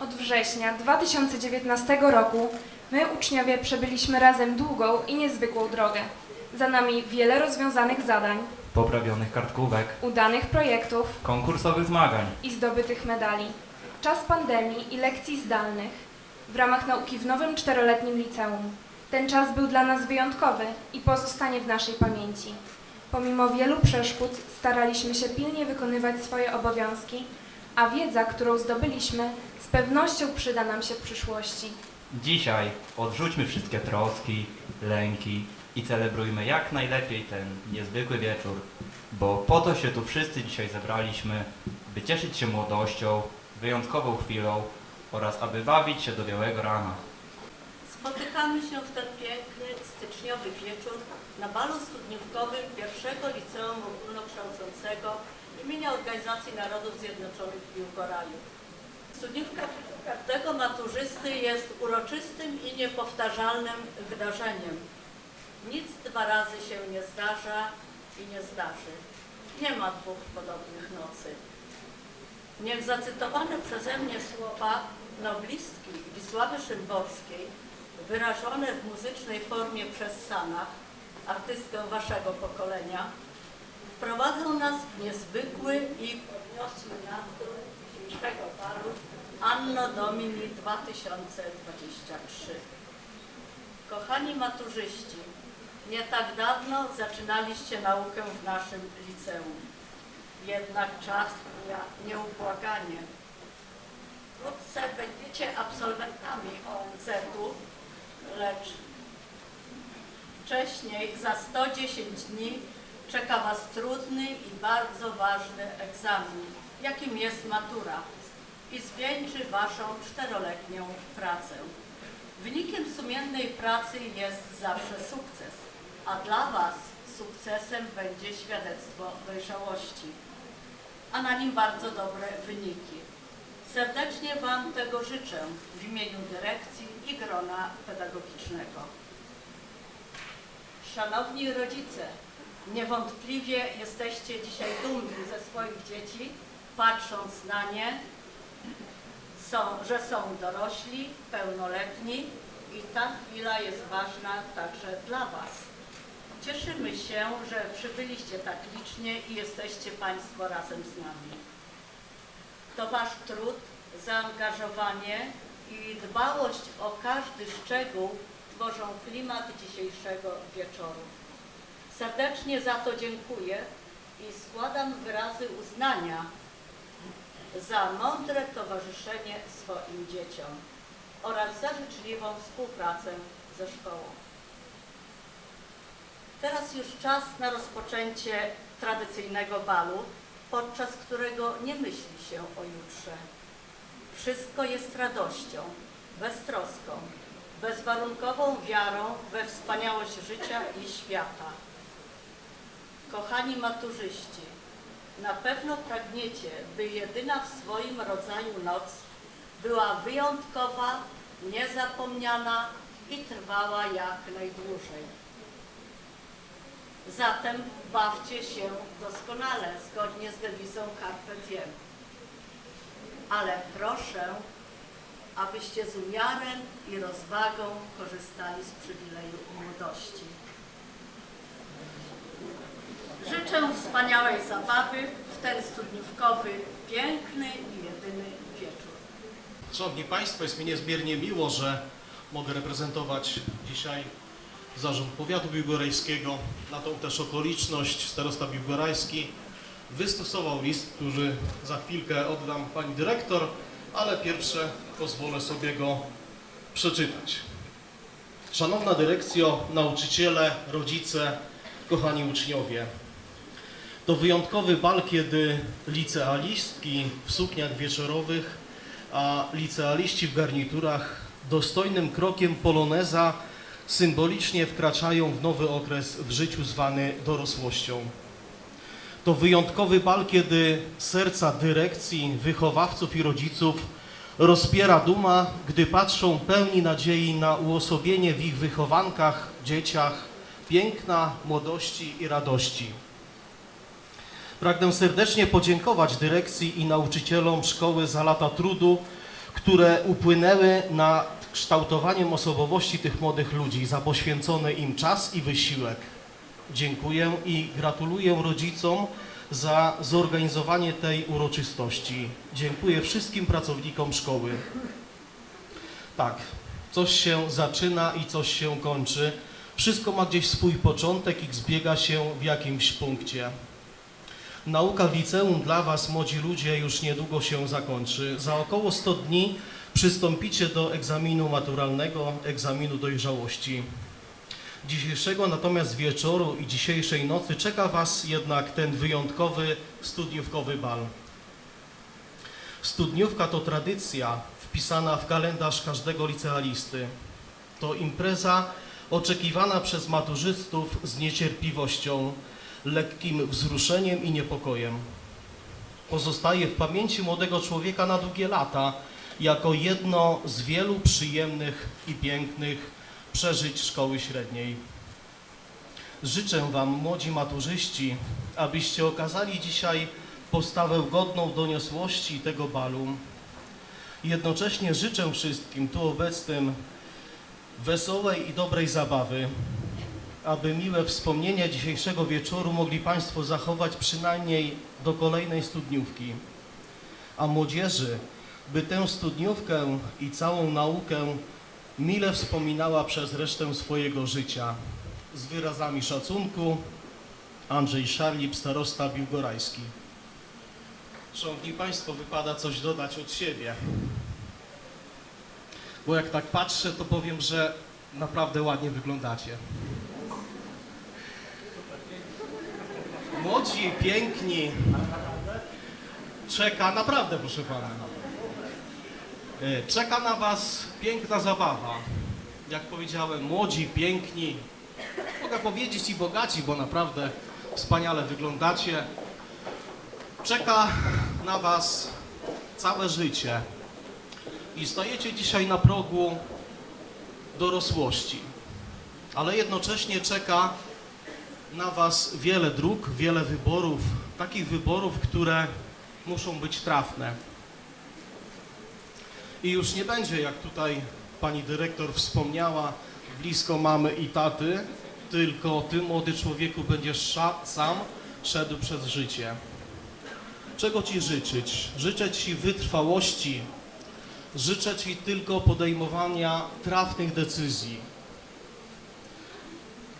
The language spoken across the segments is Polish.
Od września 2019 roku my, uczniowie, przebyliśmy razem długą i niezwykłą drogę. Za nami wiele rozwiązanych zadań, poprawionych kartkówek, udanych projektów konkursowych zmagań. i zdobytych medali. Czas pandemii i lekcji zdalnych w ramach nauki w nowym czteroletnim liceum. Ten czas był dla nas wyjątkowy i pozostanie w naszej pamięci. Pomimo wielu przeszkód staraliśmy się pilnie wykonywać swoje obowiązki, a wiedza, którą zdobyliśmy, pewnością przyda nam się w przyszłości. Dzisiaj odrzućmy wszystkie troski, lęki i celebrujmy jak najlepiej ten niezwykły wieczór, bo po to się tu wszyscy dzisiaj zebraliśmy, by cieszyć się młodością, wyjątkową chwilą oraz aby bawić się do białego rana. Spotykamy się w ten piękny, styczniowy wieczór na balu studniówkowym pierwszego liceum ogólnokształcącego imienia Organizacji Narodów Zjednoczonych w Biłgoraju. Studniówka każdego maturzysty jest uroczystym i niepowtarzalnym wydarzeniem. Nic dwa razy się nie zdarza i nie zdarzy. Nie ma dwóch podobnych nocy. Niech zacytowane przeze mnie słowa noblistki Wisławy Szymborskiej, wyrażone w muzycznej formie przez Sanach, artystkę waszego pokolenia, wprowadzą nas w niezwykły i podniosły nastrój balu Anno Domini 2023. Kochani maturzyści, nie tak dawno zaczynaliście naukę w naszym liceum. Jednak czas mija nieubłaganie. Wkrótce będziecie absolwentami ONZ-u, lecz wcześniej za 110 dni czeka Was trudny i bardzo ważny egzamin, jakim jest matura i zwieńczy Waszą czteroletnią pracę. Wynikiem sumiennej pracy jest zawsze sukces, a dla Was sukcesem będzie świadectwo dojrzałości, a na nim bardzo dobre wyniki. Serdecznie Wam tego życzę w imieniu dyrekcji i grona pedagogicznego. Szanowni rodzice, niewątpliwie jesteście dzisiaj dumni ze swoich dzieci, patrząc na nie, są, że są dorośli, pełnoletni i ta chwila jest ważna także dla Was. Cieszymy się, że przybyliście tak licznie i jesteście Państwo razem z nami. To Wasz trud, zaangażowanie i dbałość o każdy szczegół tworzą klimat dzisiejszego wieczoru. Serdecznie za to dziękuję i składam wyrazy uznania za mądre towarzyszenie swoim dzieciom oraz za życzliwą współpracę ze szkołą. Teraz już czas na rozpoczęcie tradycyjnego balu, podczas którego nie myśli się o jutrze. Wszystko jest radością, beztroską, bezwarunkową wiarą we wspaniałość życia i świata. Kochani maturzyści, na pewno pragniecie, by jedyna w swoim rodzaju noc była wyjątkowa, niezapomniana i trwała jak najdłużej. Zatem bawcie się doskonale, zgodnie z dewizą Carpe Diem. Ale proszę, abyście z umiarem i rozwagą korzystali z przywileju młodości. Życzę wspaniałej zabawy w ten studniówkowy, piękny i jedyny wieczór. Szanowni Państwo, jest mi niezmiernie miło, że mogę reprezentować dzisiaj Zarząd Powiatu Biłgorajskiego. Na tą też okoliczność starosta biłgorajski wystosował list, który za chwilkę oddam Pani Dyrektor, ale pierwsze pozwolę sobie go przeczytać. Szanowna Dyrekcjo, nauczyciele, rodzice, kochani uczniowie. To wyjątkowy bal, kiedy licealistki w sukniach wieczorowych a licealiści w garniturach dostojnym krokiem poloneza symbolicznie wkraczają w nowy okres w życiu zwany dorosłością. To wyjątkowy bal, kiedy serca dyrekcji, wychowawców i rodziców rozpiera duma, gdy patrzą pełni nadziei na uosobienie w ich wychowankach, dzieciach piękna, młodości i radości. Pragnę serdecznie podziękować dyrekcji i nauczycielom szkoły za lata trudu, które upłynęły na kształtowaniem osobowości tych młodych ludzi za poświęcony im czas i wysiłek. Dziękuję i gratuluję rodzicom za zorganizowanie tej uroczystości. Dziękuję wszystkim pracownikom szkoły. Tak, coś się zaczyna i coś się kończy. Wszystko ma gdzieś swój początek i zbiega się w jakimś punkcie. Nauka w liceum dla Was, młodzi ludzie, już niedługo się zakończy. Za około 100 dni przystąpicie do egzaminu maturalnego, egzaminu dojrzałości. Dzisiejszego natomiast wieczoru i dzisiejszej nocy czeka Was jednak ten wyjątkowy studniówkowy bal. Studniówka to tradycja wpisana w kalendarz każdego licealisty. To impreza oczekiwana przez maturzystów z niecierpliwością, lekkim wzruszeniem i niepokojem. Pozostaje w pamięci młodego człowieka na długie lata jako jedno z wielu przyjemnych i pięknych przeżyć szkoły średniej. Życzę Wam, młodzi maturzyści, abyście okazali dzisiaj postawę godną doniosłości tego balu. Jednocześnie życzę wszystkim tu obecnym wesołej i dobrej zabawy, aby miłe wspomnienia dzisiejszego wieczoru mogli Państwo zachować przynajmniej do kolejnej studniówki. A młodzieży, by tę studniówkę i całą naukę mile wspominała przez resztę swojego życia. Z wyrazami szacunku Andrzej Szarlip, starosta biłgorajski. Szanowni Państwo, wypada coś dodać od siebie. Bo jak tak patrzę, to powiem, że naprawdę ładnie wyglądacie. Młodzi, piękni. Czeka, naprawdę, proszę pana. E, Czeka na was piękna zabawa. Jak powiedziałem, młodzi, piękni. Mogę powiedzieć i bogaci, bo naprawdę wspaniale wyglądacie. Czeka na was całe życie. I stajecie dzisiaj na progu dorosłości. Ale jednocześnie czeka na Was wiele dróg, wiele wyborów, takich wyborów, które muszą być trafne. I już nie będzie, jak tutaj pani dyrektor wspomniała, blisko mamy i taty, tylko ty, młody człowieku, będziesz sam szedł przez życie. Czego ci życzyć? Życzę ci wytrwałości, życzę ci tylko podejmowania trafnych decyzji.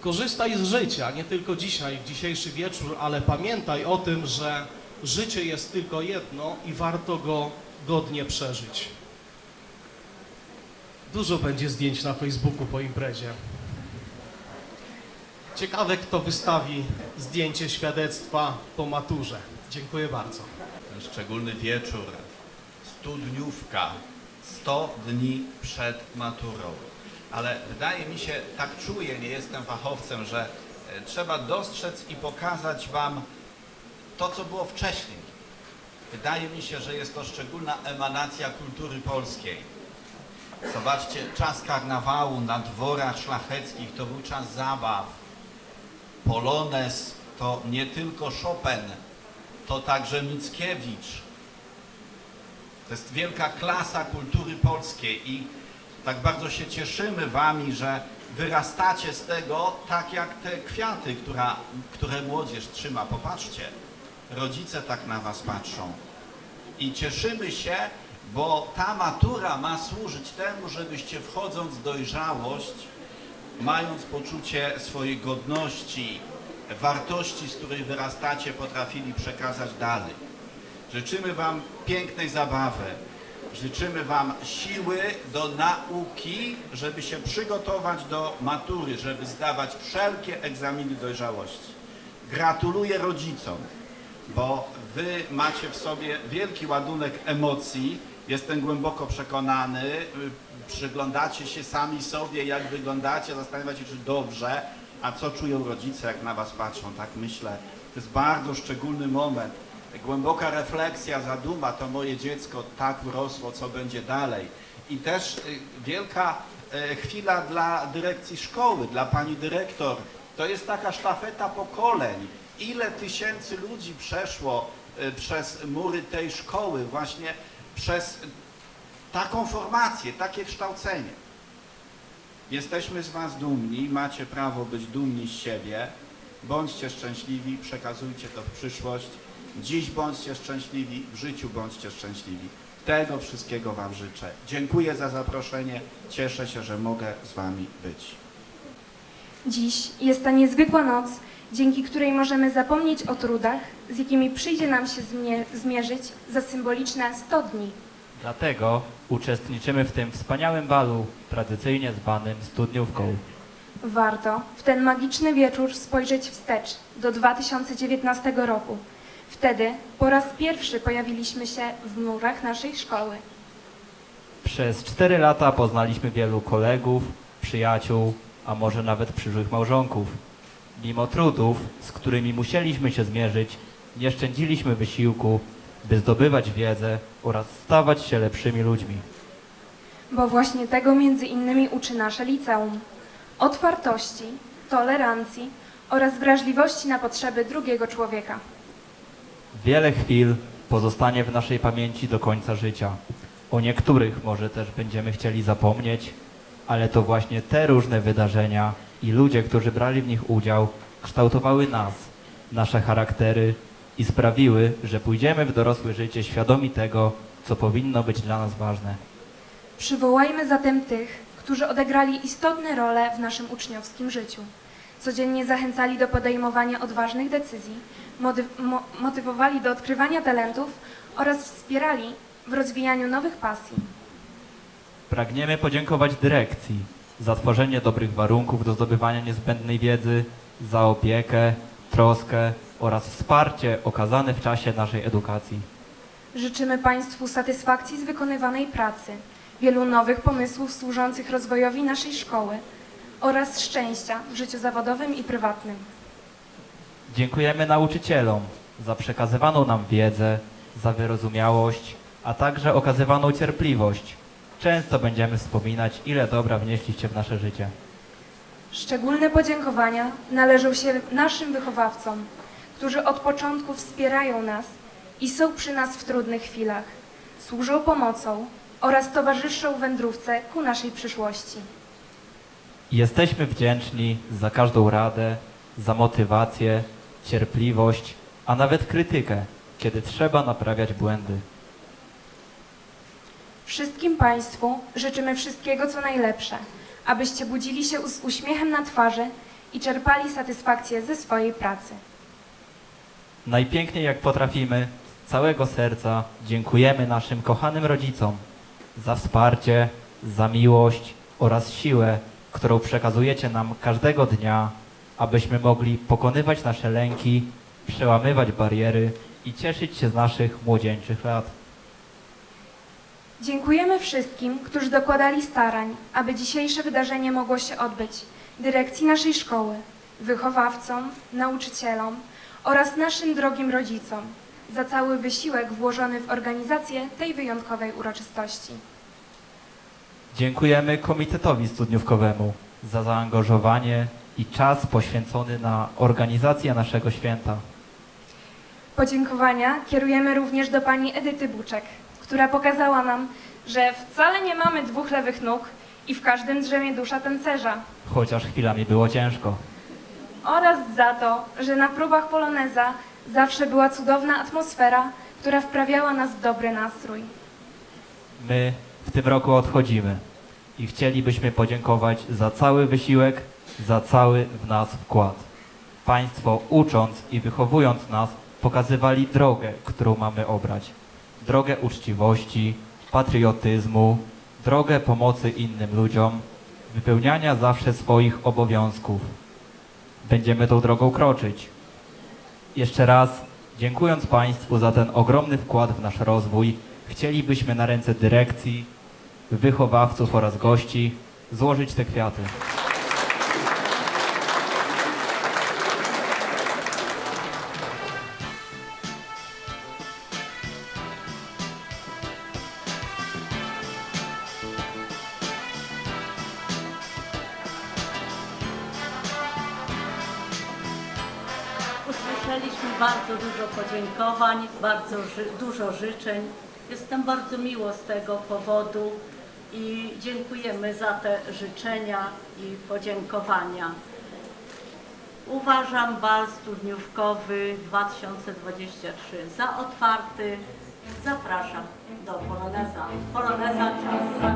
Korzystaj z życia, nie tylko dzisiaj, w dzisiejszy wieczór, ale pamiętaj o tym, że życie jest tylko jedno i warto go godnie przeżyć. Dużo będzie zdjęć na Facebooku po imprezie. Ciekawe, kto wystawi zdjęcie świadectwa po maturze. Dziękuję bardzo. ten szczególny wieczór, studniówka, 100 dni przed maturą. Ale wydaje mi się, tak czuję, nie jestem fachowcem, że e, trzeba dostrzec i pokazać Wam to, co było wcześniej. Wydaje mi się, że jest to szczególna emanacja kultury polskiej. Zobaczcie, czas karnawału na dworach szlacheckich to był czas zabaw. Polonez to nie tylko Chopin, to także Mickiewicz. To jest wielka klasa kultury polskiej i tak bardzo się cieszymy Wami, że wyrastacie z tego tak jak te kwiaty, która, które młodzież trzyma. Popatrzcie, rodzice tak na Was patrzą. I cieszymy się, bo ta matura ma służyć temu, żebyście wchodząc w dojrzałość, mając poczucie swojej godności, wartości, z której wyrastacie, potrafili przekazać dalej. Życzymy Wam pięknej zabawy. Życzymy Wam siły do nauki, żeby się przygotować do matury, żeby zdawać wszelkie egzaminy dojrzałości. Gratuluję rodzicom, bo Wy macie w sobie wielki ładunek emocji. Jestem głęboko przekonany. y, Przyglądacie się sami sobie, jak wyglądacie, zastanawiacie się, czy dobrze, a co czują rodzice, jak na Was patrzą. Tak myślę. To jest bardzo szczególny moment. Głęboka refleksja, zaduma, to moje dziecko tak wrosło, co będzie dalej. I też y, wielka e, chwila dla dyrekcji szkoły, dla pani dyrektor. To jest taka sztafeta pokoleń. Ile tysięcy ludzi przeszło e, przez mury tej szkoły, właśnie przez taką formację, takie kształcenie. Jesteśmy z Was dumni, macie prawo być dumni z siebie. Bądźcie szczęśliwi, przekazujcie to w przyszłość. Dziś bądźcie szczęśliwi, w życiu bądźcie szczęśliwi. Tego wszystkiego Wam życzę. Dziękuję za zaproszenie. Cieszę się, że mogę z Wami być. Dziś jest ta niezwykła noc, dzięki której możemy zapomnieć o trudach, z jakimi przyjdzie nam się zmie- zmierzyć za symboliczne 100 dni. Dlatego uczestniczymy w tym wspaniałym balu, tradycyjnie zwanym studniówką. Warto w ten magiczny wieczór spojrzeć wstecz do 2019 roku. Wtedy po raz pierwszy pojawiliśmy się w murach naszej szkoły. Przez cztery lata poznaliśmy wielu kolegów, przyjaciół, a może nawet przyszłych małżonków. Mimo trudów, z którymi musieliśmy się zmierzyć, nie szczędziliśmy wysiłku, by zdobywać wiedzę oraz stawać się lepszymi ludźmi. Bo właśnie tego między innymi uczy nasze liceum. Otwartości, tolerancji oraz wrażliwości na potrzeby drugiego człowieka. Wiele chwil pozostanie w naszej pamięci do końca życia. O niektórych może też będziemy chcieli zapomnieć, ale to właśnie te różne wydarzenia i ludzie, którzy brali w nich udział, kształtowały nas, nasze charaktery i sprawiły, że pójdziemy w dorosłe życie świadomi tego, co powinno być dla nas ważne. Przywołajmy zatem tych, którzy odegrali istotne role w naszym uczniowskim życiu. Codziennie zachęcali do podejmowania odważnych decyzji, mo- motywowali do odkrywania talentów oraz wspierali w rozwijaniu nowych pasji. Pragniemy podziękować dyrekcji za tworzenie dobrych warunków do zdobywania niezbędnej wiedzy, za opiekę, troskę oraz wsparcie okazane w czasie naszej edukacji. Życzymy Państwu satysfakcji z wykonywanej pracy, wielu nowych pomysłów służących rozwojowi naszej szkoły oraz szczęścia w życiu zawodowym i prywatnym. Dziękujemy nauczycielom za przekazywaną nam wiedzę, za wyrozumiałość, a także okazywaną cierpliwość. Często będziemy wspominać, ile dobra wnieśliście w nasze życie. Szczególne podziękowania należą się naszym wychowawcom, którzy od początku wspierają nas i są przy nas w trudnych chwilach, służą pomocą oraz towarzyszą wędrówce ku naszej przyszłości. Jesteśmy wdzięczni za każdą radę, za motywację, cierpliwość, a nawet krytykę, kiedy trzeba naprawiać błędy. Wszystkim Państwu życzymy wszystkiego, co najlepsze, abyście budzili się z uśmiechem na twarzy i czerpali satysfakcję ze swojej pracy. Najpiękniej jak potrafimy, z całego serca dziękujemy naszym kochanym rodzicom za wsparcie, za miłość oraz siłę, którą przekazujecie nam każdego dnia, abyśmy mogli pokonywać nasze lęki, przełamywać bariery i cieszyć się z naszych młodzieńczych lat. Dziękujemy wszystkim, którzy dokładali starań, aby dzisiejsze wydarzenie mogło się odbyć. Dyrekcji naszej szkoły, wychowawcom, nauczycielom oraz naszym drogim rodzicom za cały wysiłek włożony w organizację tej wyjątkowej uroczystości. Dziękujemy Komitetowi Studniówkowemu za zaangażowanie i czas poświęcony na organizację naszego święta. Podziękowania kierujemy również do pani Edyty Buczek, która pokazała nam, że wcale nie mamy dwóch lewych nóg i w każdym drzemie dusza tancerza. Chociaż chwilami było ciężko. oraz za to, że na próbach poloneza zawsze była cudowna atmosfera, która wprawiała nas w dobry nastrój. My w tym roku odchodzimy i chcielibyśmy podziękować za cały wysiłek, za cały w nas wkład. Państwo ucząc i wychowując nas pokazywali drogę, którą mamy obrać. Drogę uczciwości, patriotyzmu, drogę pomocy innym ludziom, wypełniania zawsze swoich obowiązków. Będziemy tą drogą kroczyć. Jeszcze raz, dziękując Państwu za ten ogromny wkład w nasz rozwój, chcielibyśmy na ręce dyrekcji, wychowawców oraz gości złożyć te kwiaty. Usłyszeliśmy bardzo dużo podziękowań, bardzo ży- dużo życzeń. Jest nam bardzo miło z tego powodu i dziękujemy za te życzenia i podziękowania. Uważam bal studniówkowy 2023 za otwarty. Zapraszam do Poloneza. Poloneza czas.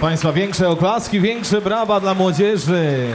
Państwa, większe oklaski, większe brawa dla młodzieży.